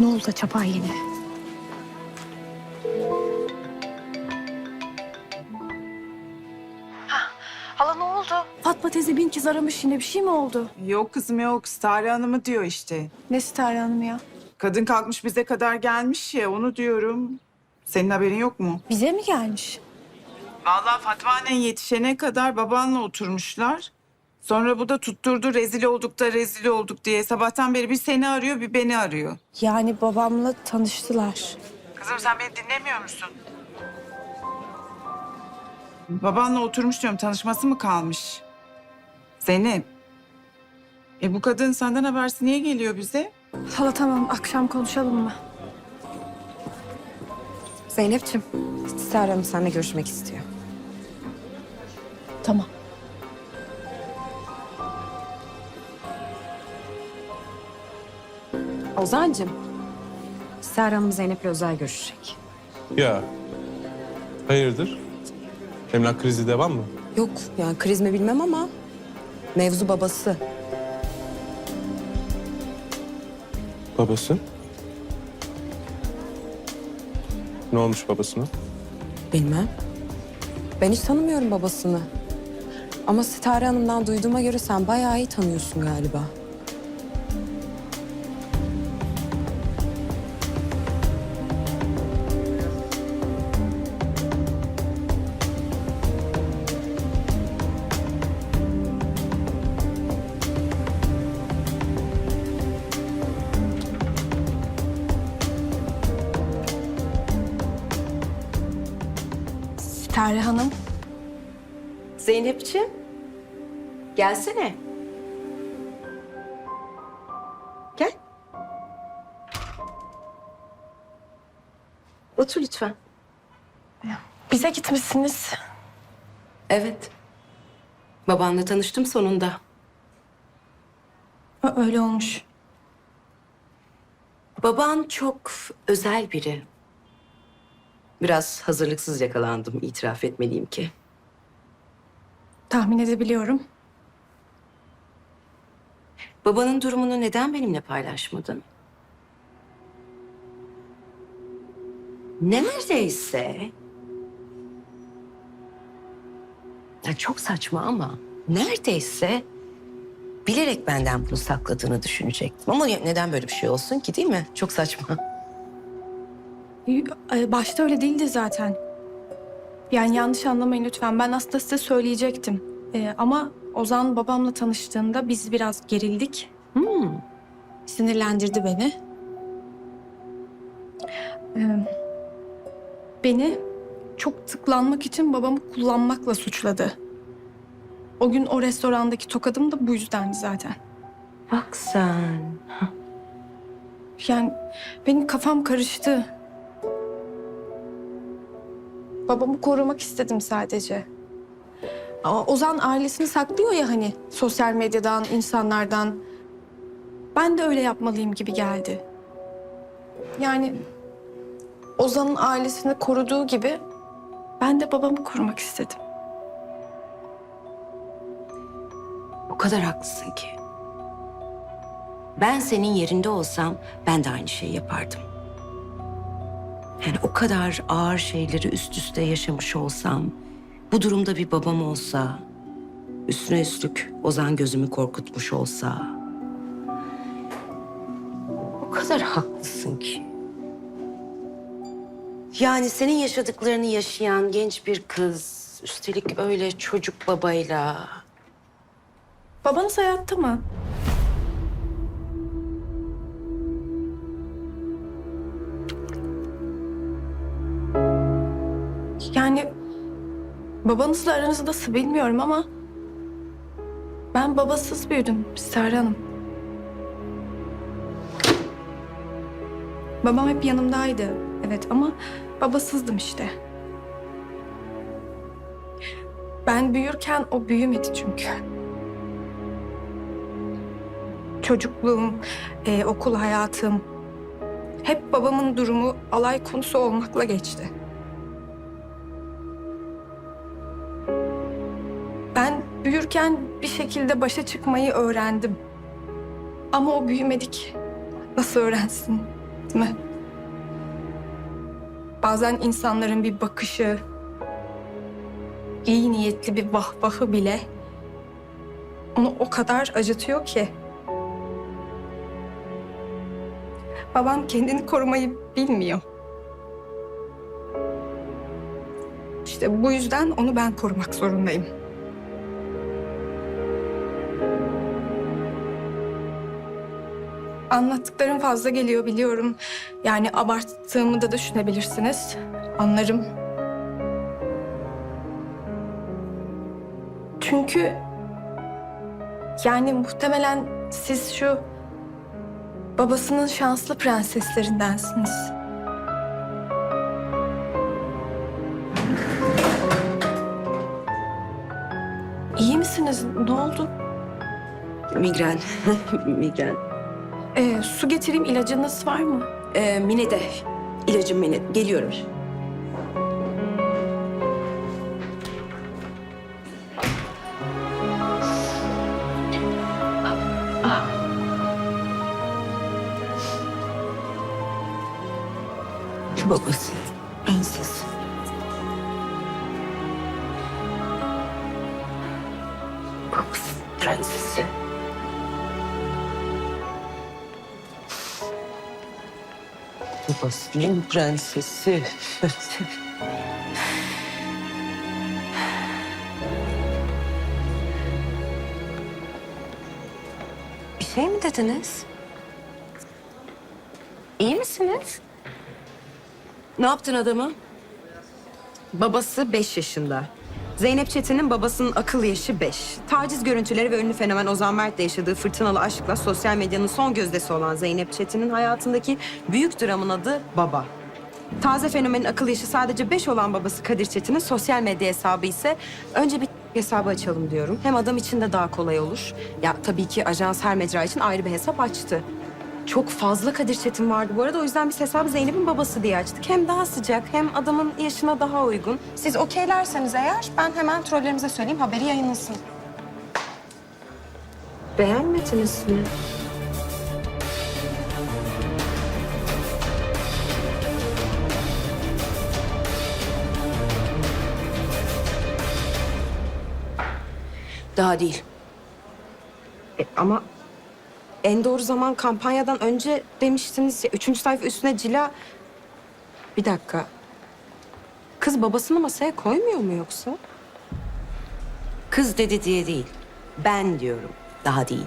Ne oldu acaba yine? Hala ne oldu? Fatma teyze bin kez aramış yine bir şey mi oldu? Yok kızım yok. Stare Hanım'ı diyor işte. Ne Sitare Hanım ya? Kadın kalkmış bize kadar gelmiş ya onu diyorum. Senin haberin yok mu? Bize mi gelmiş? Vallahi Fatma annen yetişene kadar babanla oturmuşlar. Sonra bu da tutturdu rezil olduk da rezil olduk diye. Sabahtan beri bir seni arıyor bir beni arıyor. Yani babamla tanıştılar. Kızım sen beni dinlemiyor musun? Babanla oturmuş diyorum tanışması mı kalmış? Zeynep. E bu kadın senden habersiz niye geliyor bize? Hala tamam akşam konuşalım mı? Zeynep'ciğim, Sitare Hanım seninle görüşmek istiyor. Tamam. Ozan'cığım, Sitare Hanım Zeynep'le özel görüşecek. Ya. Hayırdır? Emlak krizi devam mı? Yok, yani kriz mi bilmem ama mevzu babası. Babası? Ne olmuş babasına? Bilmem. Ben hiç tanımıyorum babasını. Ama Sitare Hanım'dan duyduğuma göre sen bayağı iyi tanıyorsun galiba. Sitare Hanım. Zeynepciğim, gelsene. Gel. Otur lütfen. Bize gitmişsiniz. Evet. Babanla tanıştım sonunda. Ö- Öyle olmuş. Baban çok özel biri. Biraz hazırlıksız yakalandım, itiraf etmeliyim ki. Tahmin edebiliyorum. Babanın durumunu neden benimle paylaşmadın? Neredeyse... Ya çok saçma ama neredeyse bilerek benden bunu sakladığını düşünecektim. Ama neden böyle bir şey olsun ki değil mi? Çok saçma. E, Başta öyle değildi zaten. Yani yanlış anlamayın lütfen. Ben aslında size söyleyecektim. Ee, ama Ozan babamla tanıştığında biz biraz gerildik. Hmm. Sinirlendirdi beni. Ee, beni çok tıklanmak için babamı kullanmakla suçladı. O gün o restorandaki tokadım da bu yüzdendi zaten. Bak sen. Yani benim kafam karıştı. Babamı korumak istedim sadece. Ozan ailesini saklıyor ya hani sosyal medyadan, insanlardan. Ben de öyle yapmalıyım gibi geldi. Yani Ozan'ın ailesini koruduğu gibi ben de babamı korumak istedim. O kadar haklısın ki. Ben senin yerinde olsam ben de aynı şeyi yapardım. Yani o kadar ağır şeyleri üst üste yaşamış olsam, bu durumda bir babam olsa, üstüne üstlük Ozan gözümü korkutmuş olsa. O kadar haklısın ki. Yani senin yaşadıklarını yaşayan genç bir kız, üstelik öyle çocuk babayla, Babanız hayatta mı? Babanızla aranızı nasıl bilmiyorum ama ben babasız büyüdüm Sare Hanım. Babam hep yanımdaydı evet ama babasızdım işte. Ben büyürken o büyümedi çünkü. çocukluğum, e, okul hayatım hep babamın durumu alay konusu olmakla geçti. Büyürken bir şekilde başa çıkmayı öğrendim. Ama o büyümedik. Nasıl öğrensin? Değil mi? Bazen insanların bir bakışı, iyi niyetli bir vahvahı bile onu o kadar acıtıyor ki. Babam kendini korumayı bilmiyor. İşte bu yüzden onu ben korumak zorundayım. Anlattıklarım fazla geliyor biliyorum. Yani abarttığımı da düşünebilirsiniz. Anlarım. Çünkü yani muhtemelen siz şu babasının şanslı prenseslerindensiniz. İyi misiniz? Ne oldu? Migren. Migren. Ee, su getireyim. ilacınız var mı? Ee, Mine de. İlacım Mine. Geliyorum. Babası. Babasının prensesi. Bir şey mi dediniz? İyi misiniz? ne yaptın adamı? Babası 5 yaşında. Zeynep Çetin'in babasının akıl yaşı 5. Taciz görüntüleri ve ünlü fenomen Ozan Mert'le yaşadığı fırtınalı aşkla sosyal medyanın son gözdesi olan Zeynep Çetin'in hayatındaki büyük dramın adı Baba. Taze fenomenin akıl yaşı sadece 5 olan babası Kadir Çetin'in sosyal medya hesabı ise önce bir hesabı açalım diyorum. Hem adam için de daha kolay olur. Ya tabii ki ajans her mecra için ayrı bir hesap açtı. Çok fazla Kadir Çetin vardı bu arada. O yüzden biz hesabı Zeynep'in babası diye açtık. Hem daha sıcak hem adamın yaşına daha uygun. Siz okeylerseniz eğer ben hemen trollerimize söyleyeyim haberi yayınlasın. Beğenmediniz mi? Daha değil. E, ama en doğru zaman kampanyadan önce demiştiniz ya. Üçüncü sayfa üstüne cila... Bir dakika. Kız babasını masaya koymuyor mu yoksa? Kız dedi diye değil. Ben diyorum. Daha değil.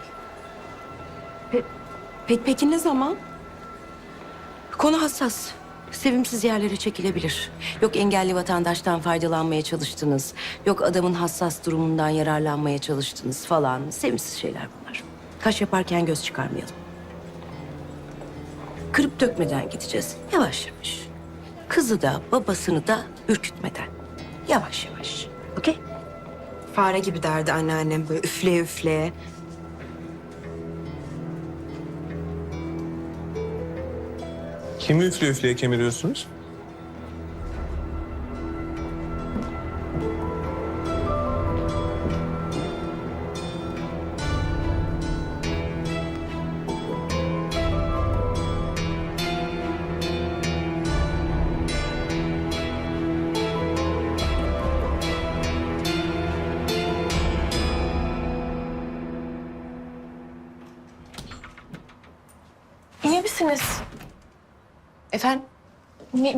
Pe- peki ne zaman? Konu hassas. Sevimsiz yerlere çekilebilir. Yok engelli vatandaştan faydalanmaya çalıştınız. Yok adamın hassas durumundan yararlanmaya çalıştınız falan. Sevimsiz şeyler bunlar. Kaş yaparken göz çıkarmayalım. Kırıp dökmeden gideceğiz. Yavaş yavaş. Kızı da babasını da ürkütmeden. Yavaş yavaş. Okey? Fare gibi derdi anneannem böyle üfleye üfleye. Kimi üfleye üfleye kemiriyorsunuz?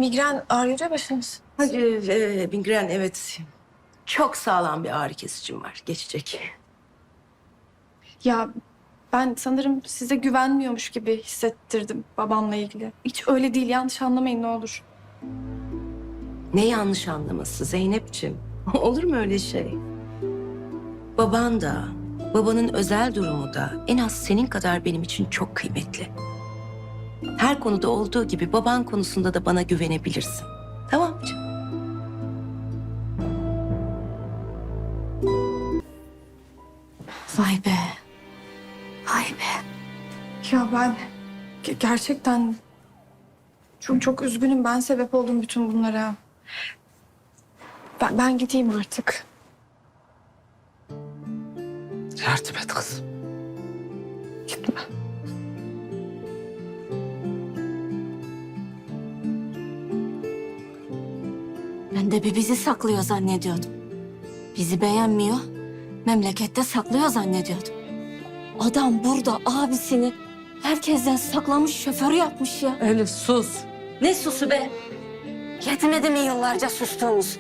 Migren ağrıyor başınız. Hadi, e, migren evet. Çok sağlam bir ağrı kesicim var. Geçecek. Ya ben sanırım size güvenmiyormuş gibi hissettirdim babamla ilgili. Hiç öyle değil yanlış anlamayın ne olur. Ne yanlış anlaması Zeynep'ciğim? Olur mu öyle şey? Baban da, babanın özel durumu da en az senin kadar benim için çok kıymetli. Her konuda olduğu gibi baban konusunda da bana güvenebilirsin. Tamam mı canım? Vay be. Vay be. Ya ben ge- gerçekten çok çok üzgünüm. Ben sebep oldum bütün bunlara. Ben, ben gideyim artık. Yardım et kızım. Gitme. Ben de bir bizi saklıyor zannediyordum. Bizi beğenmiyor, memlekette saklıyor zannediyordum. Adam burada abisini herkesten saklamış şoförü yapmış ya. Elif sus. Ne susu be? Yetmedi mi yıllarca sustuğumuz?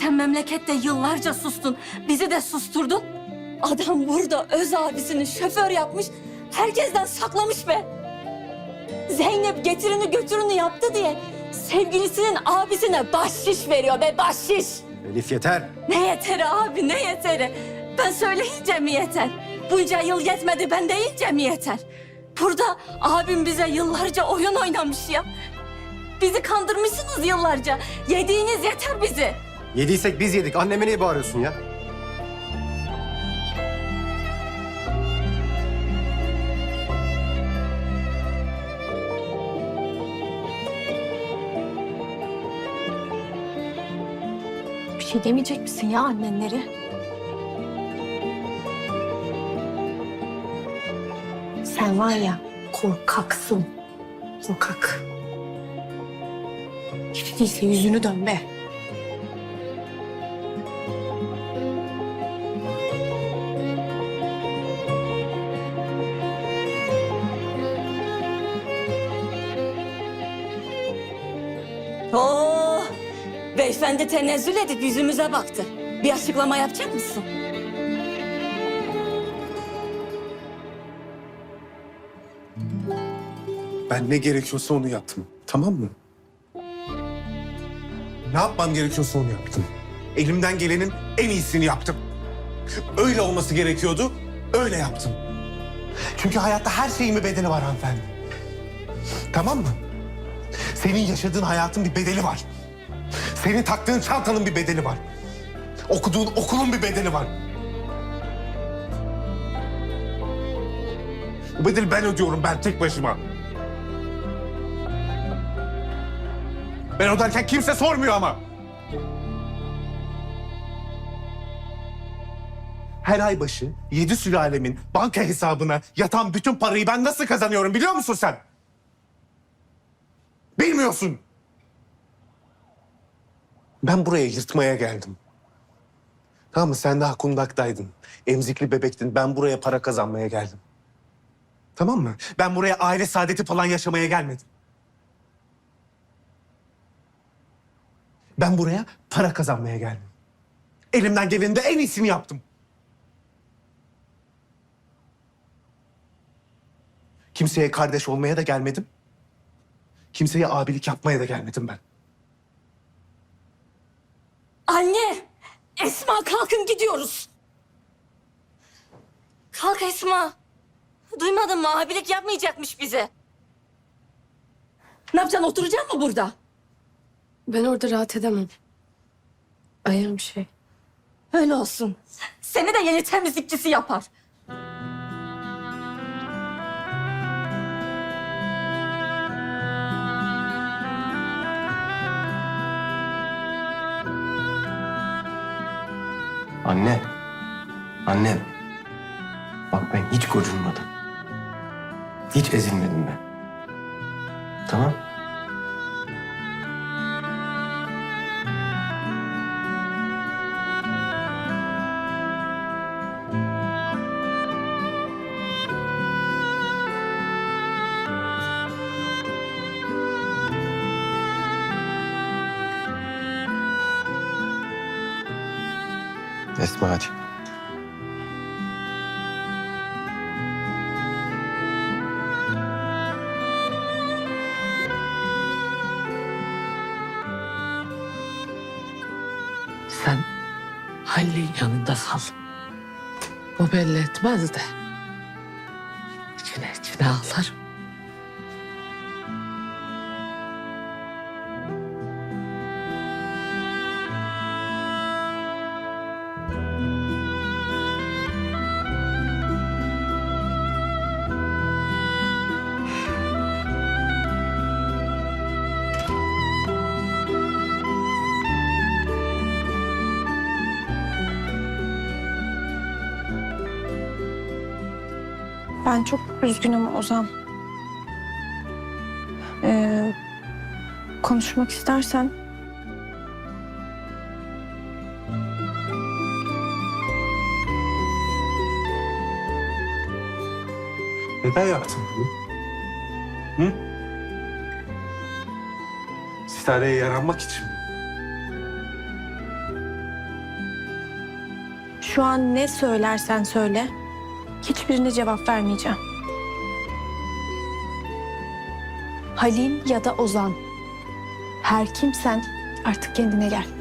Sen memlekette yıllarca sustun, bizi de susturdun. Adam burada öz abisini şoför yapmış, herkesten saklamış be. Zeynep getirini götürünü yaptı diye sevgilisinin abisine bahşiş veriyor be bahşiş. Elif yeter. Ne yeteri abi ne yeteri? Ben söyleyince mi yeter? Bunca yıl yetmedi ben deyince mi yeter? Burada abim bize yıllarca oyun oynamış ya. Bizi kandırmışsınız yıllarca. Yediğiniz yeter bizi. Yediysek biz yedik. Anneme niye bağırıyorsun ya? Şey demeyecek misin ya annenlere? Sen var ya korkaksın. Korkak. Hiç yüzünü dön be. Beyefendi tenezzül edip yüzümüze baktı. Bir açıklama yapacak mısın? Ben ne gerekiyorsa onu yaptım. Tamam mı? Ne yapmam gerekiyorsa onu yaptım. Elimden gelenin en iyisini yaptım. Öyle olması gerekiyordu. Öyle yaptım. Çünkü hayatta her şeyin bir bedeli var hanımefendi. Tamam mı? Senin yaşadığın hayatın bir bedeli var. Senin taktığın çantanın bir bedeli var. Okuduğun okulun bir bedeli var. Bu bedeli ben ödüyorum ben tek başıma. Ben öderken kimse sormuyor ama. Her ay başı yedi sülalemin banka hesabına yatan bütün parayı ben nasıl kazanıyorum biliyor musun sen? Bilmiyorsun. Ben buraya yırtmaya geldim. Tamam mı? Sen daha kundaktaydın. Emzikli bebektin. Ben buraya para kazanmaya geldim. Tamam mı? Ben buraya aile saadeti falan yaşamaya gelmedim. Ben buraya para kazanmaya geldim. Elimden gelenin de en iyisini yaptım. Kimseye kardeş olmaya da gelmedim. Kimseye abilik yapmaya da gelmedim ben. Anne! Esma kalkın gidiyoruz. Kalk Esma. Duymadın mı? Abilik yapmayacakmış bize. Ne yapacaksın? Oturacak mı burada? Ben orada rahat edemem. Ayağım şey. Öyle olsun. Seni de yeni temizlikçisi yapar. Anne. Annem. Bak ben hiç gocunmadım. Hiç ezilmedim ben. Tamam. O belli etmez de. İçine içine ağlar. Ben çok üzgünüm Ozan. Ee, konuşmak istersen Neden yaptın bunu? Hı? Sitareye yaranmak için mi? şu an ne söylersen söyle. Hiçbirine cevap vermeyeceğim. Halil ya da Ozan. Her kimsen artık kendine gel.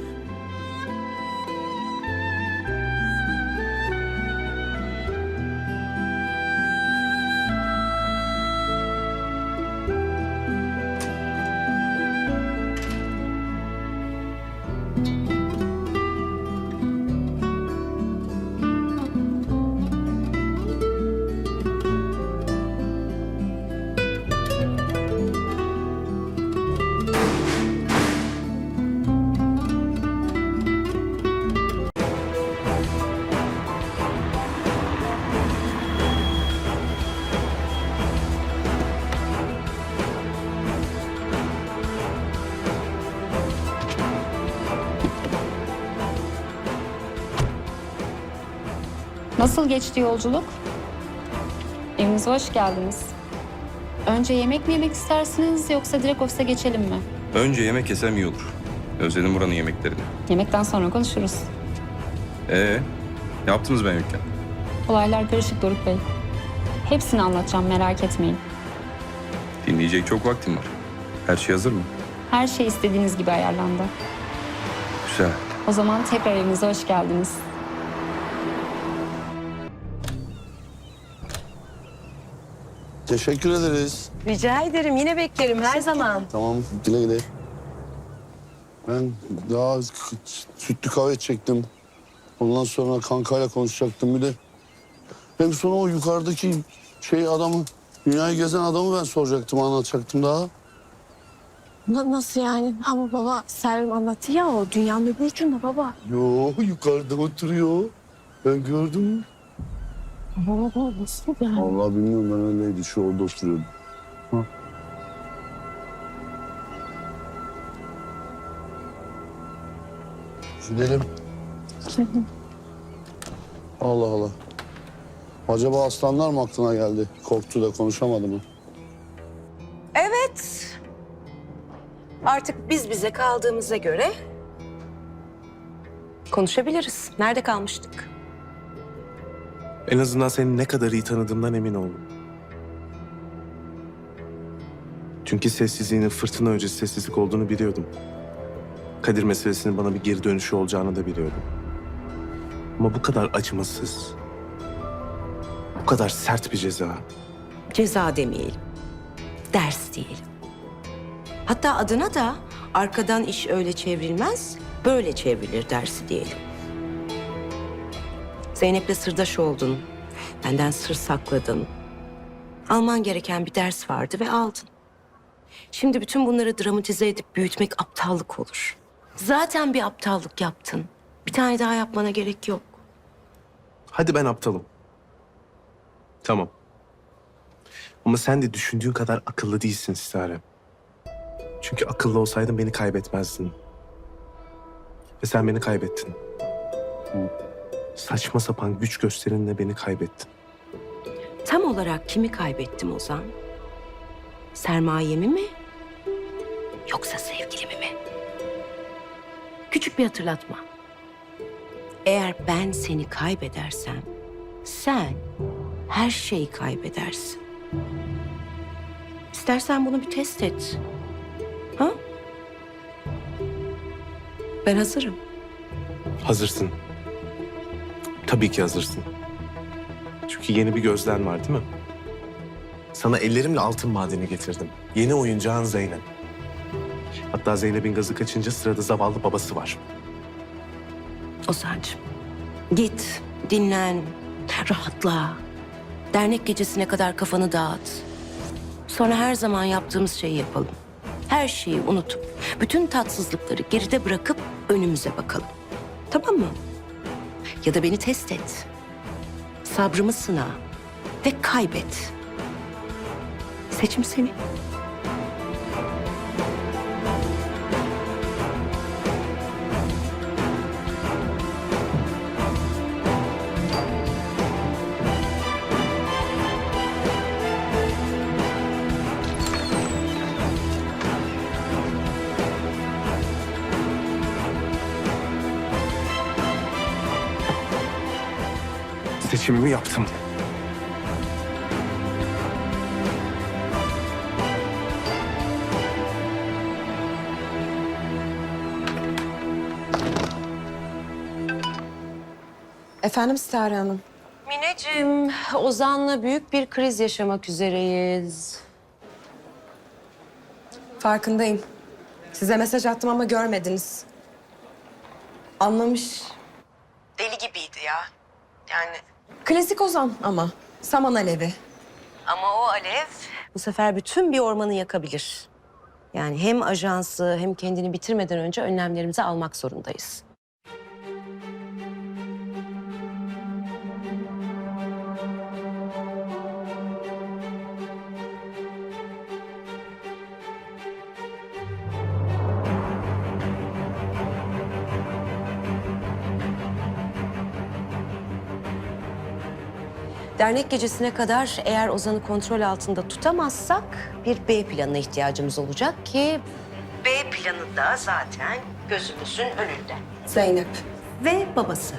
Nasıl geçti yolculuk? Evinize hoş geldiniz. Önce yemek mi yemek istersiniz yoksa direkt ofise geçelim mi? Önce yemek yesem iyi olur. Özledim buranın yemeklerini. Yemekten sonra konuşuruz. Ee, yaptınız ben yokken? Olaylar karışık Doruk Bey. Hepsini anlatacağım merak etmeyin. Dinleyecek çok vaktim var. Her şey hazır mı? Her şey istediğiniz gibi ayarlandı. Güzel. O zaman tekrar evinize hoş geldiniz. Teşekkür ederiz. Rica ederim. Yine beklerim her zaman. Tamam güle güle. Ben daha sütlü kahve çektim. Ondan sonra kankayla konuşacaktım bir de. Hem sonra o yukarıdaki şey adamı, dünyayı gezen adamı ben soracaktım, anlatacaktım daha. nasıl yani? Ama baba Selvim anlattı ya o dünyanın öbür ucunda baba. Yo yukarıda oturuyor. Ben gördüm. Baba baba nasıl yani? Allah bilmiyorum ben öyleydi. Şu orada oturuyordu. Ha. Gidelim. Allah Allah. Acaba aslanlar mı aklına geldi? Korktu da konuşamadı mı? Evet. Artık biz bize kaldığımıza göre konuşabiliriz. Nerede kalmıştık? En azından seni ne kadar iyi tanıdığımdan emin oldum. Çünkü sessizliğinin fırtına öncesi sessizlik olduğunu biliyordum. Kadir meselesinin bana bir geri dönüşü olacağını da biliyordum. Ama bu kadar acımasız, bu kadar sert bir ceza. Ceza demeyelim. Ders diyelim. Hatta adına da arkadan iş öyle çevrilmez, böyle çevrilir dersi diyelim. Zeynep'le sırdaş oldun. Benden sır sakladın. Alman gereken bir ders vardı ve aldın. Şimdi bütün bunları dramatize edip büyütmek aptallık olur. Zaten bir aptallık yaptın. Bir tane daha yapmana gerek yok. Hadi ben aptalım. Tamam. Ama sen de düşündüğün kadar akıllı değilsin Sitare. Çünkü akıllı olsaydın beni kaybetmezdin. Ve sen beni kaybettin. Saçma sapan güç gösterinle beni kaybettin. Tam olarak kimi kaybettim Ozan? Sermayemi mi? Yoksa sevgilimi mi? Küçük bir hatırlatma. Eğer ben seni kaybedersem sen her şeyi kaybedersin. İstersen bunu bir test et. Ha? Ben hazırım. Hazırsın. Tabii ki hazırsın. Çünkü yeni bir gözden var değil mi? Sana ellerimle altın madeni getirdim. Yeni oyuncağın Zeynep. Hatta Zeynep'in gazı kaçınca sırada zavallı babası var. Ozan'cığım git, dinlen, rahatla. Dernek gecesine kadar kafanı dağıt. Sonra her zaman yaptığımız şeyi yapalım. Her şeyi unutup, bütün tatsızlıkları geride bırakıp önümüze bakalım. Tamam mı? Ya da beni test et. Sabrımı sına ve kaybet. Seçim senin. Seçimimi yaptım. Efendim Sitare Hanım. Mineciğim, Ozan'la büyük bir kriz yaşamak üzereyiz. Farkındayım. Size mesaj attım ama görmediniz. Anlamış. Deli gibiydi ya. Yani Klasik Ozan ama. Saman alevi. ama o alev bu sefer bütün bir ormanı yakabilir. Yani hem ajansı hem kendini bitirmeden önce önlemlerimizi almak zorundayız. Dernek gecesine kadar eğer Ozan'ı kontrol altında tutamazsak bir B planına ihtiyacımız olacak ki B planı da zaten gözümüzün önünde. Zeynep. Ve babası.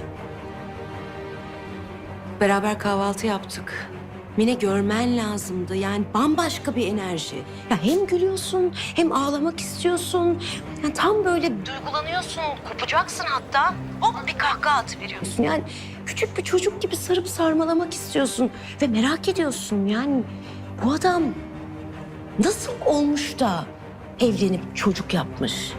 Beraber kahvaltı yaptık. Mine görmen lazımdı. Yani bambaşka bir enerji. Ya hem gülüyorsun hem ağlamak istiyorsun. Yani tam böyle duygulanıyorsun, kopacaksın hatta. Hop bir kahkaha atıveriyorsun. Yani küçük bir çocuk gibi sarıp sarmalamak istiyorsun. Ve merak ediyorsun yani bu adam nasıl olmuş da evlenip çocuk yapmış?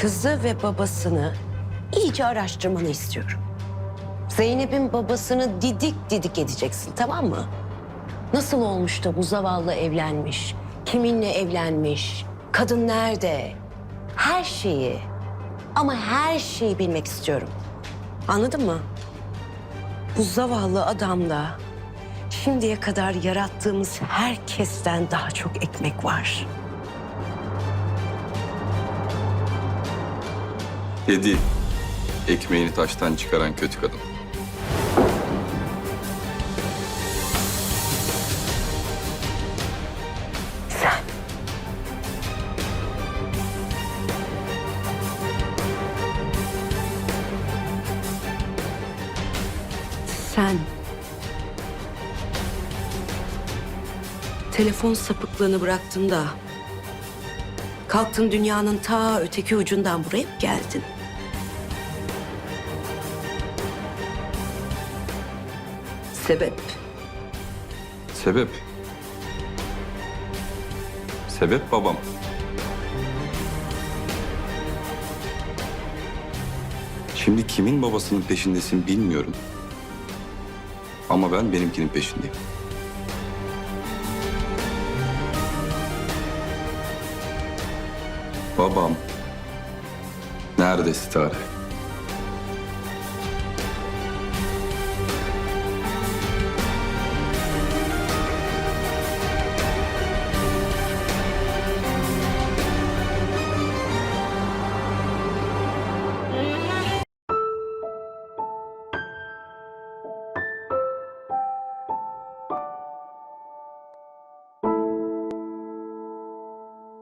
kızı ve babasını iyice araştırmanı istiyorum. Zeynep'in babasını didik didik edeceksin tamam mı? Nasıl olmuş da bu zavallı evlenmiş? Kiminle evlenmiş? Kadın nerede? Her şeyi ama her şeyi bilmek istiyorum. Anladın mı? Bu zavallı adamda şimdiye kadar yarattığımız herkesten daha çok ekmek var. Dedi. Ekmeğini taştan çıkaran kötü kadın. Sen. Sen. Telefon sapıklığını bıraktın da kalktın dünyanın ta öteki ucundan buraya mı geldin? Sebep? Sebep? Sebep babam. Şimdi kimin babasının peşindesin bilmiyorum. Ama ben benimkinin peşindeyim. Babam. Nerede Sitare?